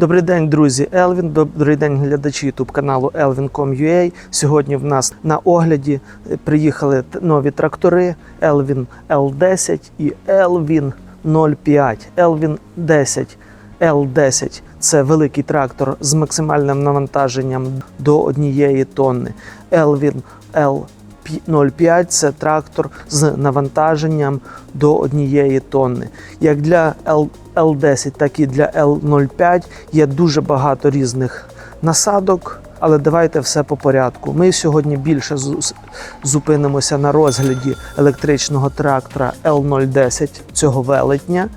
Добрий день, друзі. Елвін. Добрий день, глядачі YouTube каналу Elvin.com.ua. Сьогодні в нас на огляді е, приїхали нові трактори Elvin L10 і Elvin 05. Elvin 10 L10 це великий трактор з максимальним навантаженням до однієї тонни. Elvin L 05 це трактор з навантаженням до однієї тонни. Як для L, L10, так і для L05 є дуже багато різних насадок. Але давайте все по порядку. Ми сьогодні більше зупинимося на розгляді електричного трактора L010 цього велетня.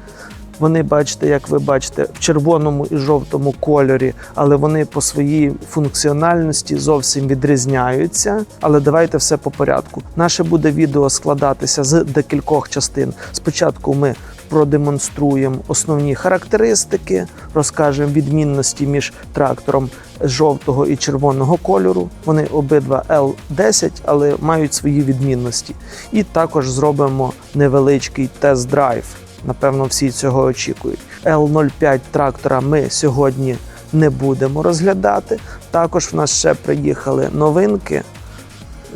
Вони, бачите, як ви бачите, в червоному і жовтому кольорі, але вони по своїй функціональності зовсім відрізняються. Але давайте все по порядку. Наше буде відео складатися з декількох частин. Спочатку ми продемонструємо основні характеристики, розкажемо відмінності між трактором жовтого і червоного кольору. Вони обидва L10, але мають свої відмінності. І також зробимо невеличкий тест-драйв. Напевно, всі цього очікують. L05 трактора ми сьогодні не будемо розглядати. Також в нас ще приїхали новинки,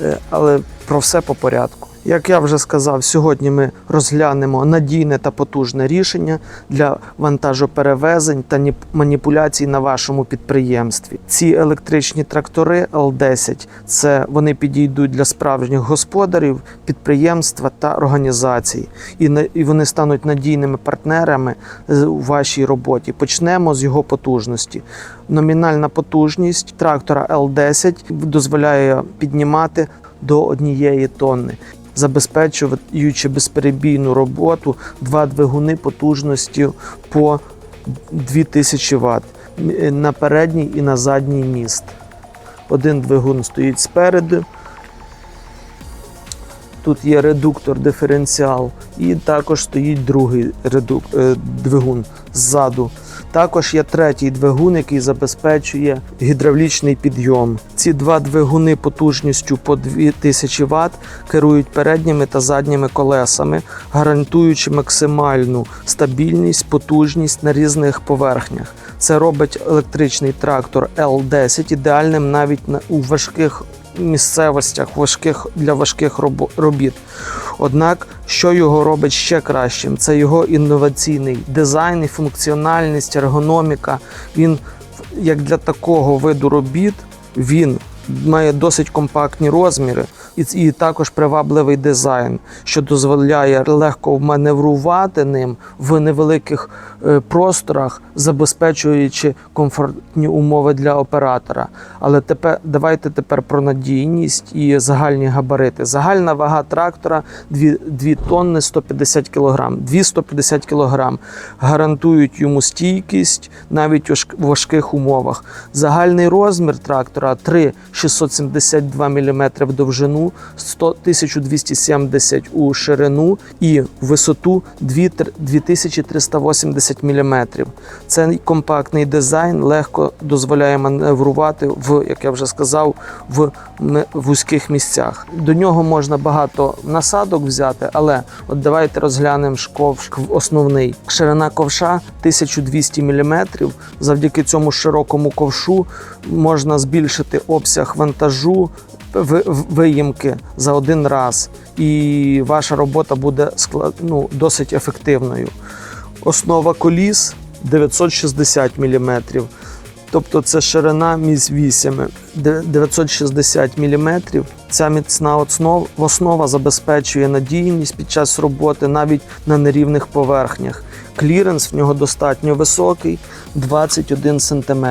е, але про все по порядку. Як я вже сказав, сьогодні ми розглянемо надійне та потужне рішення для вантажоперевезень та маніпуляцій на вашому підприємстві. Ці електричні трактори L10 це вони підійдуть для справжніх господарів, підприємства та організацій, і, і вони стануть надійними партнерами у вашій роботі. Почнемо з його потужності. Номінальна потужність трактора L10 дозволяє піднімати до однієї тонни, забезпечуючи безперебійну роботу два двигуни потужністю по 2000 Вт на передній і на задній міст. Один двигун стоїть спереду. Тут є редуктор, диференціал, і також стоїть другий редук, е, двигун ззаду. Також є третій двигун, який забезпечує гідравлічний підйом. Ці два двигуни потужністю по 2000 Вт керують передніми та задніми колесами, гарантуючи максимальну стабільність, потужність на різних поверхнях. Це робить електричний трактор L10 ідеальним навіть на- у важких місцевостях, важких для важких робіт. Однак, що його робить ще кращим, це його інноваційний дизайн і функціональність, ергономіка. Він як для такого виду робіт, він має досить компактні розміри і, і також привабливий дизайн, що дозволяє легко маневрувати ним в невеликих е, просторах, забезпечуючи комфортні умови для оператора. Але тепер давайте тепер про надійність і загальні габарити. Загальна вага трактора 2, 2 тонни 150 кг. 2 150 кг гарантують йому стійкість навіть у важких умовах. Загальний розмір трактора 3 672 мм в довжину, 100 1270 у ширину і висоту 2380 мм. Цей компактний дизайн легко дозволяє маневрувати в, як я вже сказав, в вузьких місцях. До нього можна багато насадок взяти, але от давайте розглянемо ковш основний. Ширина ковша 1200 мм. Завдяки цьому широкому ковшу можна збільшити обсяг вантажу ви- виїмки за один раз, і ваша робота буде ну, досить ефективною. Основа коліс 960 мм. Тобто це ширина між вісями 960 мм. Ця міцна основ- основа забезпечує надійність під час роботи навіть на нерівних поверхнях. Кліренс в нього достатньо високий 21 см.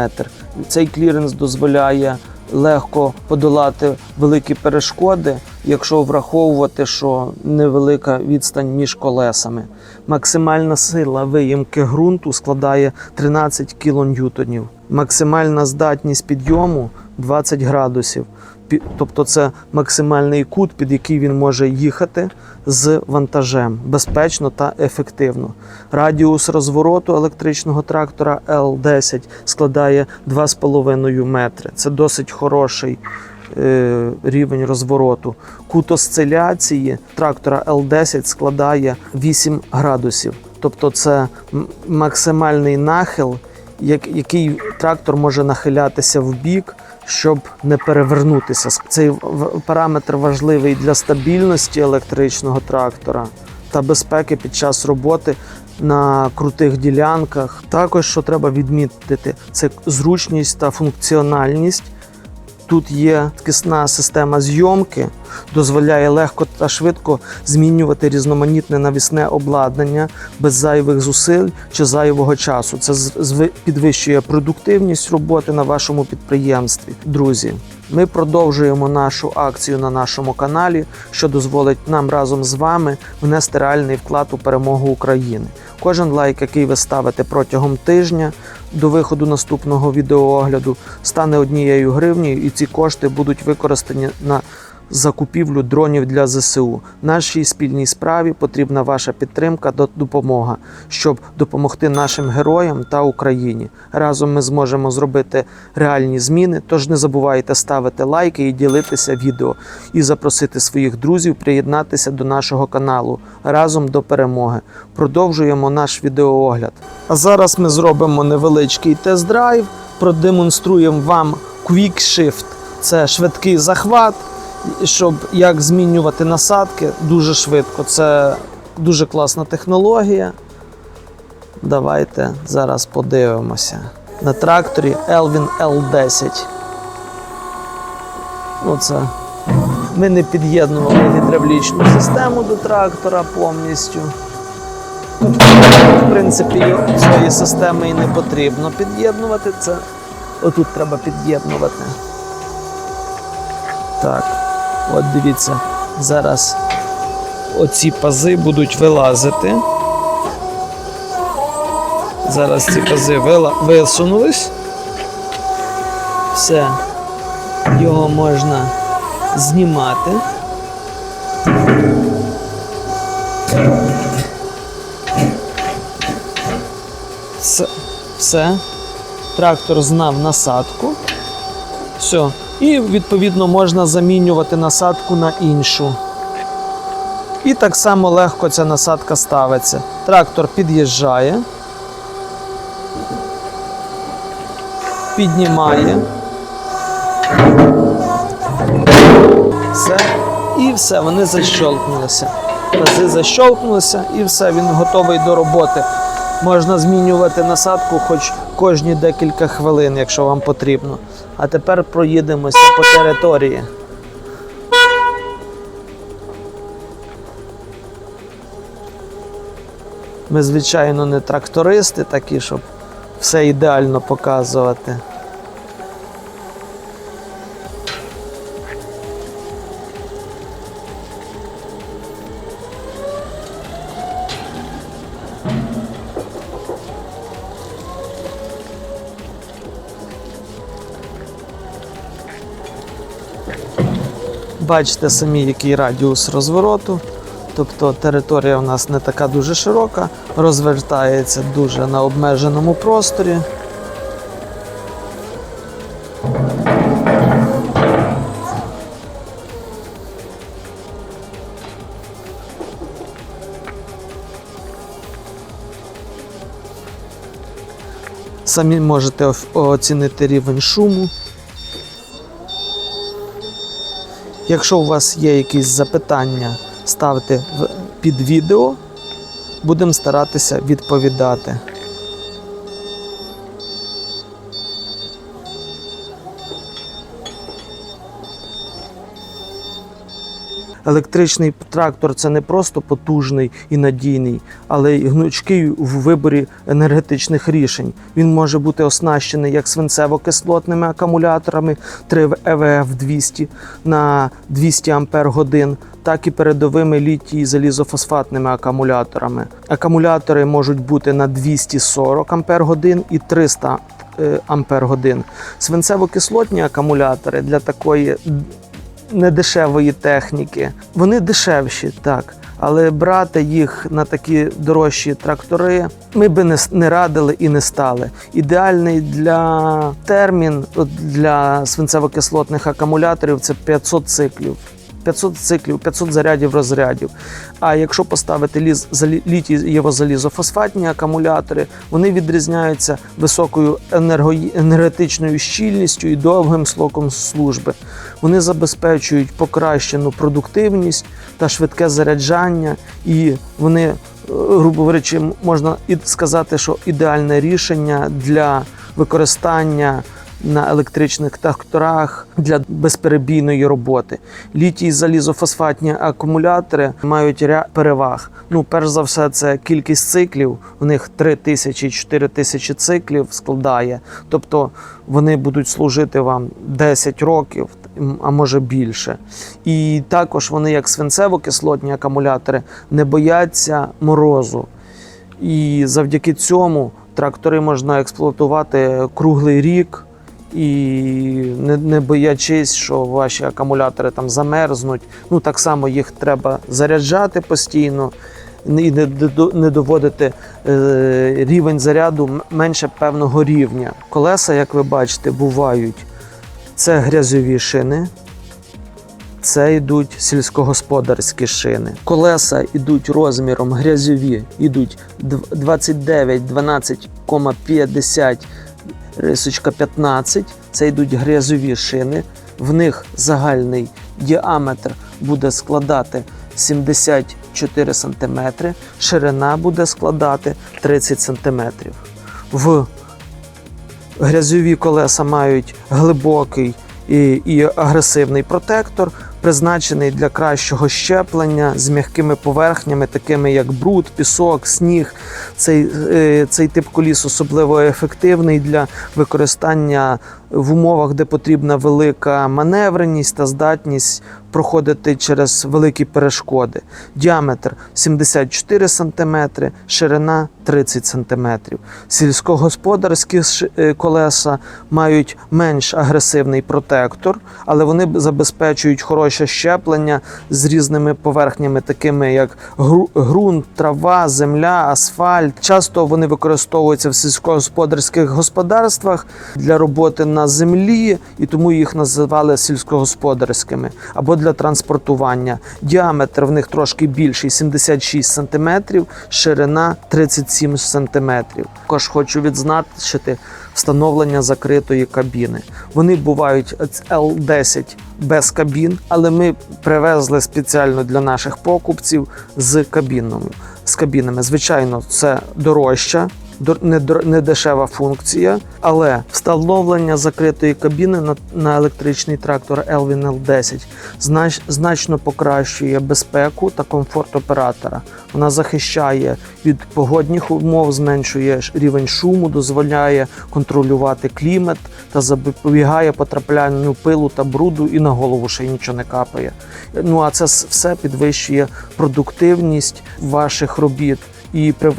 Цей кліренс дозволяє легко подолати великі перешкоди, якщо враховувати, що невелика відстань між колесами. Максимальна сила виїмки ґрунту складає 13 кН. Максимальна здатність підйому 20 градусів. Тобто це максимальний кут, під який він може їхати з вантажем безпечно та ефективно. Радіус розвороту електричного трактора L10 складає 2,5 метри. Це досить хороший е, рівень розвороту. Кут осциляції трактора L10 складає 8 градусів. Тобто це максимальний нахил який трактор може нахилятися в бік, щоб не перевернутися. Цей параметр важливий для стабільності електричного трактора та безпеки під час роботи на крутих ділянках. Також що треба відмітити, це зручність та функціональність. Тут є кисна система зйомки, дозволяє легко та швидко змінювати різноманітне навісне обладнання без зайвих зусиль чи зайвого часу. Це підвищує продуктивність роботи на вашому підприємстві. Друзі, ми продовжуємо нашу акцію на нашому каналі, що дозволить нам разом з вами внести реальний вклад у перемогу України. Кожен лайк, який ви ставите протягом тижня до виходу наступного відеоогляду, стане однією гривнею, і ці кошти будуть використані на закупівлю дронів для ЗСУ. Нашій спільній справі потрібна ваша підтримка та допомога, щоб допомогти нашим героям та Україні. Разом ми зможемо зробити реальні зміни. Тож не забувайте ставити лайки і ділитися відео, і запросити своїх друзів приєднатися до нашого каналу разом до перемоги. Продовжуємо наш відеоогляд. А зараз ми зробимо невеличкий тест-драйв, продемонструємо вам Quick Shift. Це швидкий захват, щоб як змінювати насадки дуже швидко. Це дуже класна технологія. Давайте зараз подивимося. На тракторі Elvin L10. Оце. Ми не під'єднували гідравлічну систему до трактора повністю. В принципі, цієї системи і не потрібно під'єднувати. Це отут треба під'єднувати. Так, от дивіться, зараз оці пази будуть вилазити. Зараз ці пази висунулись. Все, його можна знімати. Все. Трактор знав насадку. Все. І відповідно можна замінювати насадку на іншу. І так само легко ця насадка ставиться. Трактор під'їжджає, піднімає. Все. І все, вони защолкнулися. Рази защолкнулися і все, він готовий до роботи. Можна змінювати насадку хоч кожні декілька хвилин, якщо вам потрібно. А тепер проїдемося по території. Ми, звичайно, не трактористи такі, щоб все ідеально показувати. Бачите самі, який радіус розвороту. Тобто територія у нас не така дуже широка, розвертається дуже на обмеженому просторі. Самі можете оцінити рівень шуму. Якщо у вас є якісь запитання, ставте під відео, будемо старатися відповідати. Електричний трактор це не просто потужний і надійний, але й гнучкий в виборі енергетичних рішень. Він може бути оснащений як свинцево-кислотними акумуляторами 3 ЕВФ 200 на 200 Ампер годин, так і передовими літій залізофосфатними акумуляторами. Акумулятори можуть бути на 240 Ампер годин і 300 е, Ампер годин. Свинцево-кислотні акумулятори для такої недешевої техніки. Вони дешевші, так. Але брати їх на такі дорожчі трактори ми би не, радили і не стали. Ідеальний для термін для свинцево-кислотних акумуляторів це 500 циклів. 500 циклів, 500 зарядів розрядів. А якщо поставити ліз, залі, літієво-залізофосфатні акумулятори, вони відрізняються високою енерго, енергетичною щільністю і довгим сроком служби. Вони забезпечують покращену продуктивність та швидке заряджання, і вони, е, грубо говорячи, можна і сказати, що ідеальне рішення для використання на електричних тракторах для безперебійної роботи. Літій залізофосфатні акумулятори мають ряд переваг. Ну, перш за все, це кількість циклів. У них 3000-4000 тисячі циклів складає. Тобто вони будуть служити вам 10 років, а може більше. І також вони, як свинцево-кислотні акумулятори, не бояться морозу. І завдяки цьому трактори можна експлуатувати круглий рік. І не, не боячись, що ваші акумулятори там замерзнуть. Ну так само їх треба заряджати постійно і не, не доводити е, рівень заряду менше певного рівня. Колеса, як ви бачите, бувають це грязьові шини, це йдуть сільськогосподарські шини. Колеса йдуть розміром грязьові, йдуть дв- 29, 12,50 рисочка 15. Це йдуть грязові шини. В них загальний діаметр буде складати 74 см, ширина буде складати 30 см. В грязьові колеса мають глибокий і, і агресивний протектор, призначений для кращого щеплення з м'якими поверхнями, такими як бруд, пісок, сніг. Цей, е, цей тип коліс особливо ефективний для використання в умовах, де потрібна велика маневреність та здатність проходити через великі перешкоди. Діаметр 74 см, ширина 30 см. Сільськогосподарські е, колеса мають менш агресивний протектор, але вони забезпечують хороше щеплення з різними поверхнями, такими як ґрунт, трава, земля, асфальт. Часто вони використовуються в сільськогосподарських господарствах для роботи на землі, і тому їх називали сільськогосподарськими або для транспортування. Діаметр в них трошки більший 76 см, ширина 37 см. Також хочу відзначити встановлення закритої кабіни. Вони бувають L10 без кабін, але ми привезли спеціально для наших покупців з кабінами. З кабінами. Звичайно, це дорожча, дор- не дор- не дешева функція, але встановлення закритої кабіни на, на електричний трактор Elvin L10 знач, значно покращує безпеку та комфорт оператора. Вона захищає від погодних умов, зменшує рівень шуму, дозволяє контролювати клімат та запобігає потраплянню пилу та бруду, і на голову ще й нічого не капає. Ну а це все підвищує продуктивність ваших робіт і при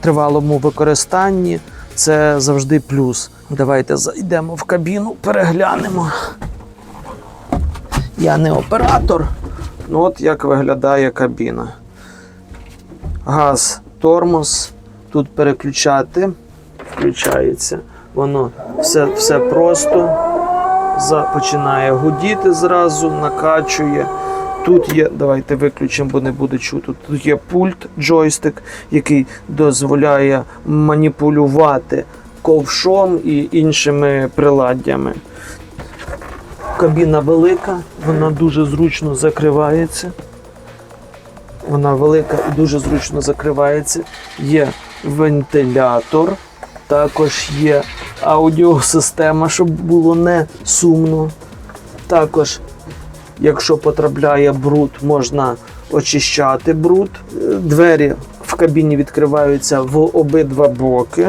тривалому використанні це завжди плюс. Давайте зайдемо в кабіну, переглянемо. Я не оператор. Ну от як виглядає кабіна. Газ, тормоз. Тут переключати. Включається. Воно все, все просто. Починає гудіти зразу, накачує. Тут є, давайте виключимо, бо не буде чути. Тут є пульт, джойстик, який дозволяє маніпулювати ковшом і іншими приладдями. Кабіна велика, вона дуже зручно закривається. Вона велика і дуже зручно закривається. Є вентилятор, також є аудіосистема, щоб було не сумно. Також, якщо потрапляє бруд, можна очищати бруд. Е, Двері в кабіні відкриваються в обидва боки.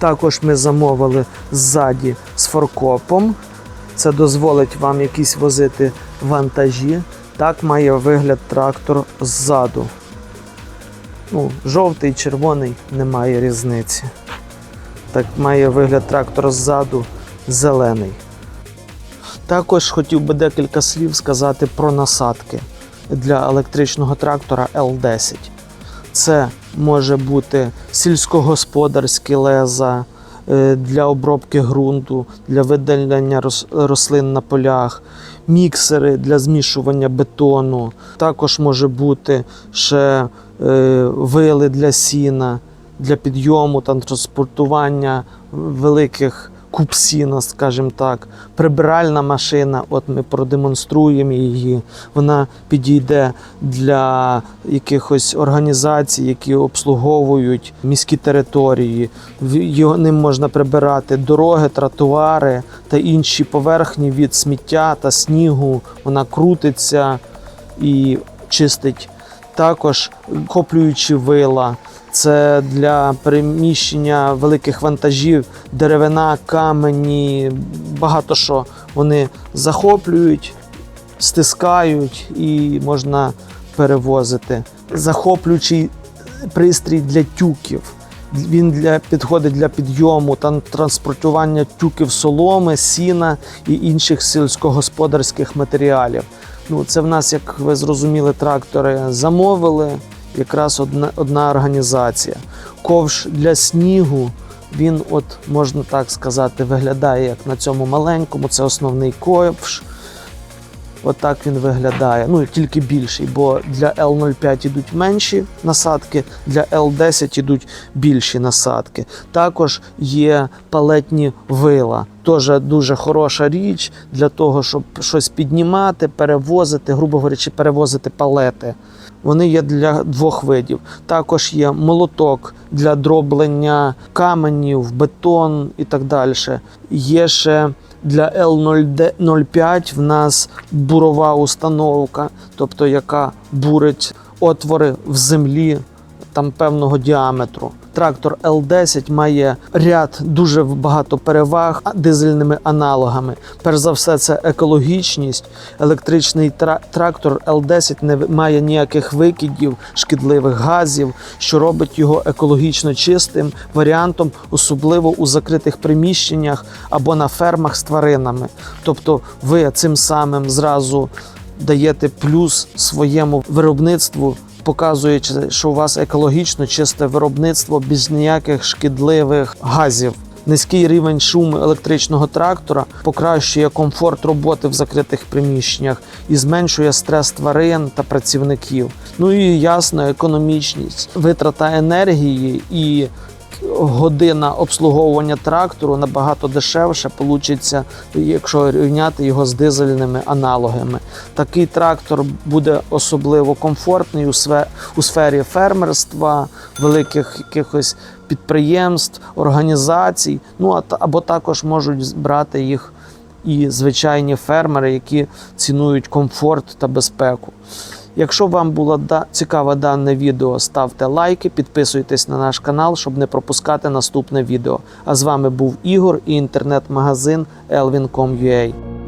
Також ми замовили ззаді з форкопом. Це дозволить вам якісь возити вантажі. Так має вигляд трактор ззаду. Ну, жовтий, червоний немає різниці. Так має вигляд трактор ззаду зелений. Також хотів би декілька слів сказати про насадки для електричного трактора L10. Це може бути сільськогосподарські леза е, для обробки ґрунту, для видалення рослин на полях, міксери для змішування бетону. Також може бути ще е, вили для сіна, для підйому та транспортування великих куб сіна, скажімо так. Прибиральна машина, от ми продемонструємо її. Вона підійде для якихось організацій, які обслуговують міські території. Його ним можна прибирати дороги, тротуари та інші поверхні від сміття та снігу. Вона крутиться і чистить. Також коплюючі вила. Це для переміщення великих вантажів, деревина, камені, багато що вони захоплюють, стискають і можна перевозити. Захоплюючий пристрій для тюків. Він для, підходить для підйому та транспортування тюків соломи, сіна і інших сільськогосподарських матеріалів. Ну, це в нас, як ви зрозуміли, трактори замовили. Якраз одна, одна організація. Ковш для снігу. Він, от можна так сказати, виглядає як на цьому маленькому. Це основний ковш. Отак він виглядає. Ну тільки більший, бо для L05 ідуть менші насадки, для L10 ідуть більші насадки. Також є палетні вила. Теж дуже хороша річ для того, щоб щось піднімати, перевозити, грубо говорячи, перевозити палети. Вони є для двох видів. Також є молоток для дроблення каменів, бетон і так далі. Є ще для L05 в нас бурова установка, тобто яка бурить отвори в землі там певного діаметру. Трактор L10 має ряд дуже багато переваг дизельними аналогами. Перш за все, це екологічність. Електричний трактор L10 не має ніяких викидів, шкідливих газів, що робить його екологічно чистим варіантом, особливо у закритих приміщеннях або на фермах з тваринами. Тобто, ви цим самим зразу даєте плюс своєму виробництву, показуючи, що у вас екологічно чисте виробництво без ніяких шкідливих газів. Низький рівень шуму електричного трактора покращує комфорт роботи в закритих приміщеннях і зменшує стрес тварин та працівників. Ну і ясно, економічність, витрата енергії і година обслуговування трактору набагато дешевше получиться, якщо рівняти його з дизельними аналогами. Такий трактор буде особливо комфортний у сфері фермерства, великих якихось підприємств, організацій. Ну або також можуть брати їх і звичайні фермери, які цінують комфорт та безпеку. Якщо вам було цікаве дане відео, ставте лайки, підписуйтесь на наш канал, щоб не пропускати наступне відео. А з вами був Ігор і інтернет-магазин elvin.com.ua.